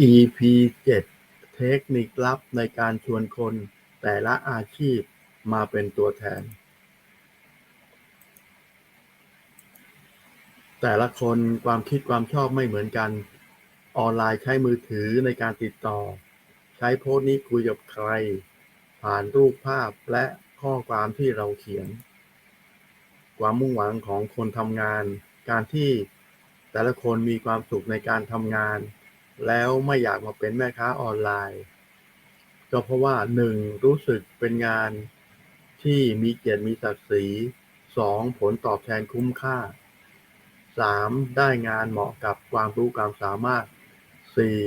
EP เจ็ดเทคนิคลับในการชวนคนแต่ละอาชีพมาเป็นตัวแทน แต่ละคนความคิดความชอบไม่เหมือนกัน ออนไลน์ใช้มือถือในการติดต่อ ใช้โพสต์นี้คุยกับใคร ผ่านรูปภาพและข้อความที่เราเขียน ความมุ่งหวังของคนทำงาน การที่แต่ละคนมีความสุขในการทำงาน แล้วไม่อยากมาเป็นแม่ค้าออนไลน์ ก็เพราะว่าหนึ่งรู้สึกเป็นงานที่มีเกียรติมีศักดิ์ศรีสองผลตอบแทนคุ้มค่าสามได้งานเหมาะกับความรู้ความสามารถสี่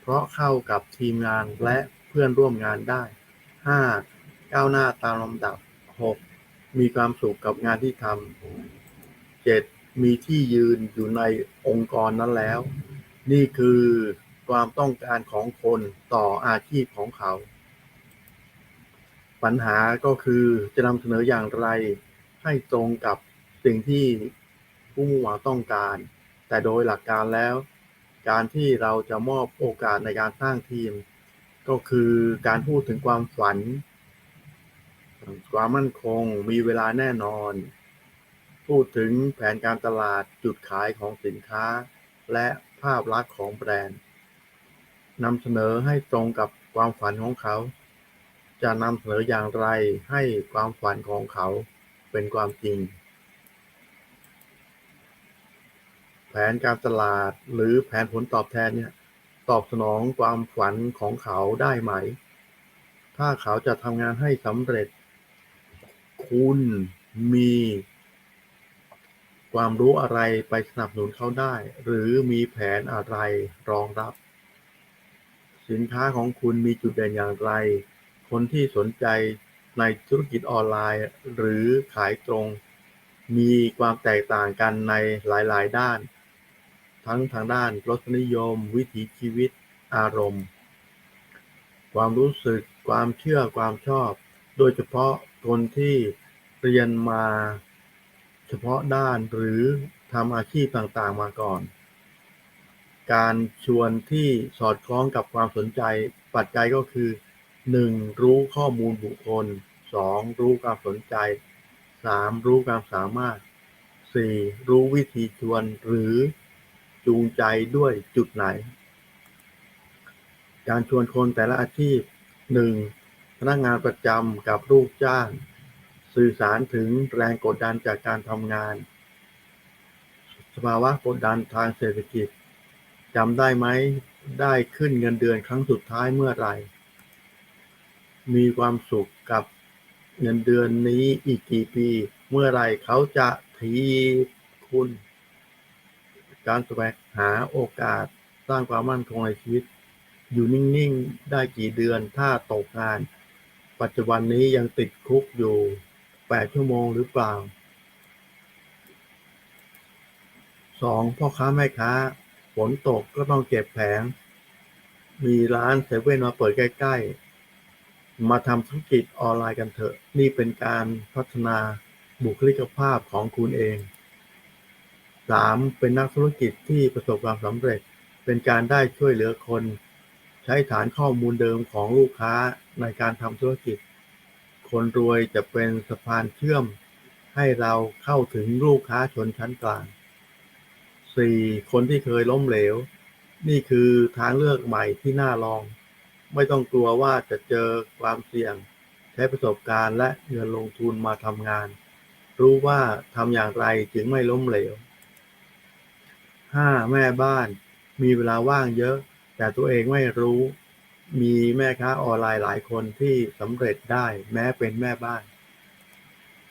เพราะเข้ากับทีมงานและเพื่อนร่วมงานได้ห้าก้าวหน้าตามลำดับหกมีความสุขกับงานที่ทำเจ็ดมีที่ยืนอยู่ในองค์กรนั้นแล้ว นี่คือความต้องการของคนต่ออาชีพของเขา ปัญหาก็คือจะนำเสนออย่างไรให้ตรงกับสิ่งที่ผู้มุ่งหวังต้องการ แต่โดยหลักการแล้ว การที่เราจะมอบโอกาสในการสร้างทีม ก็คือการพูดถึงความฝัน ความมั่นคงมีเวลาแน่นอน พูดถึงแผนการตลาดจุดขายของสินค้า และ ภาพลักษณ์ของแบรนด์ นำเสนอให้ตรงกับความฝันของเขา จะนำเสนออย่างไรให้ความฝันของเขาเป็นความจริง แผนการตลาดหรือแผนผลตอบแทนเนี่ยตอบสนองความฝันของเขาได้ไหม ถ้าเขาจะทำงานให้สำเร็จ คุณมี ความรู้อะไรไปสนับสนุนเขาได้ หรือมีแผนอะไรรองรับ สินค้าของคุณมีจุดเด่นอย่างไร คนที่สนใจในธุรกิจออนไลน์ หรือขายตรง มีความแตกต่างกันในหลาย ๆ ด้าน ทั้งทางด้านรสนิยม วิถีชีวิต อารมณ์ ความรู้สึก ความเชื่อ ความชอบ โดยเฉพาะคนที่เรียนมา เฉพาะด้านหรือทำอาชีพต่างๆมาก่อน การชวนที่สอดคล้องกับความสนใจปัจจัยก็คือ 1. รู้ข้อมูลบุคคล 2. รู้ความสนใจ 3. รู้ความสามารถ 4. รู้วิธีชวนหรือจูงใจด้วยจุดไหน การชวนคนแต่ละอาชีพ 1. พนักงานประจำกับลูกจ้าง สื่อสารถึงแรงกดดันจากการทำงาน สภาวะกดดันทางเศรษฐกิจจำได้ไหมได้ขึ้นเงินเดือนครั้งสุดท้ายเมื่อไหร่ มีความสุขกับเงินเดือนนี้อีกกี่ปี เมื่อไหร่เขาจะทีคุณ การแสวงหาโอกาสสร้างความมั่นคงในชีวิต อยู่นิ่ง ๆ ได้กี่เดือนถ้าตกงาน ปัจจุบันนี้ยังติดคุกอยู่ 8ชั่วโมงหรือเปล่า 2. พ่อค้าแม่ค้าฝนตกก็ต้องเก็บแผง มีร้านเซเว่นมาเปิดใกล้ ๆ มาทำธุรกิจออนไลน์กันเถอะ นี่เป็นการพัฒนาบุคลิกภาพของคุณเอง 3. เป็นนักธุรกิจที่ประสบความสำเร็จ เป็นการได้ช่วยเหลือคน ใช้ฐานข้อมูลเดิมของลูกค้าในการทำธุรกิจ คนรวยจะเป็นสะพานเชื่อม ให้เราเข้าถึงลูกค้าชนชั้นกลาง 4. คนที่เคยล้มเหลว นี่คือทางเลือกใหม่ที่น่าลอง ไม่ต้องกลัวว่าจะเจอความเสี่ยง ใช้ประสบการณ์และเงินลงทุนมาทำงาน รู้ว่าทำอย่างไรจึงไม่ล้มเหลว 5. แม่บ้าน มีเวลาว่างเยอะ แต่ตัวเองไม่รู้ มีแม่ค้าออนไลน์หลายคนที่สำเร็จได้แม้เป็นแม่บ้าน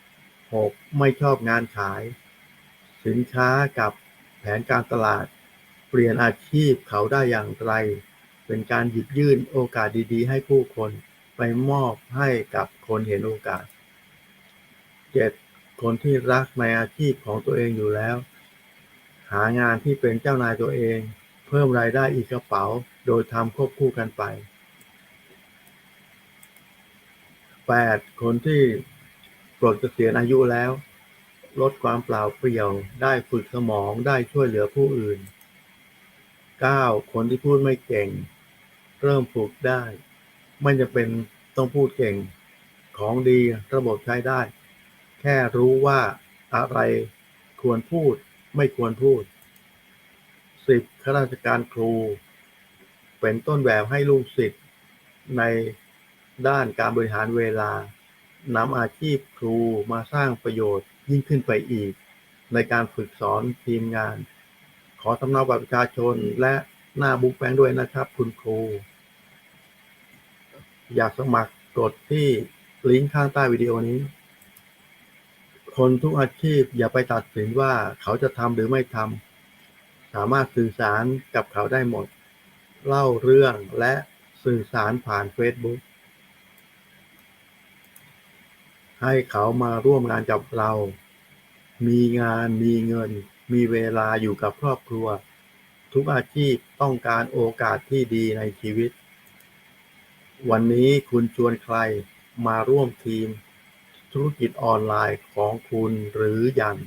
6. ไม่ชอบงานขาย สินค้ากับแผนการตลาด เปลี่ยนอาชีพเขาได้อย่างไร เป็นการหยิบยื่นโอกาสดีๆ ให้ผู้คนไปมอบให้กับคนเห็นโอกาส 7. คนที่รักในอาชีพของตัวเองอยู่แล้ว หางานที่เป็นเจ้านายตัวเอง เพิ่มรายได้อีกกระเป๋า โดยทำควบคู่กันไป 8. คนที่ปลดเกษียณอายุแล้ว ลดความเปล่าเปลี่ยว ได้ฝึกสมองได้ช่วยเหลือผู้อื่น 9. คนที่พูดไม่เก่ง เริ่มฝึกได้ ไม่จำเป็นต้องพูดเก่งของดีระบบใช้ได้ แค่รู้ว่าอะไรควรพูดไม่ควรพูด 10. ข้าราชการครู เป็นต้นแบบให้ลูกศิษย์ในด้านการบริหารเวลานำอาชีพครูมาสร้างประโยชน์ยิ่งขึ้นไปอีก ในการฝึกสอนทีมงาน ขอสำเนาบัตรประชาชนและหน้าบุ๊กแบงด้วยนะครับ คุณครู อยากสมัครกดที่ลิงก์ข้างใต้วิดีโอนี้ คนทุกอาชีพอย่าไปตัดสินว่าเขาจะทำหรือไม่ทำ สามารถสื่อสารกับเขาได้หมด เล่าเรื่องและสื่อสารผ่าน Facebook ให้เขามาร่วมงานกับเรา มีงานมีเงิน มีเวลาอยู่กับครอบครัว ทุกอาชีพต้องการโอกาสที่ดีในชีวิต วันนี้คุณชวนใครมาร่วมทีม ธุรกิจออนไลน์ของคุณหรือยัง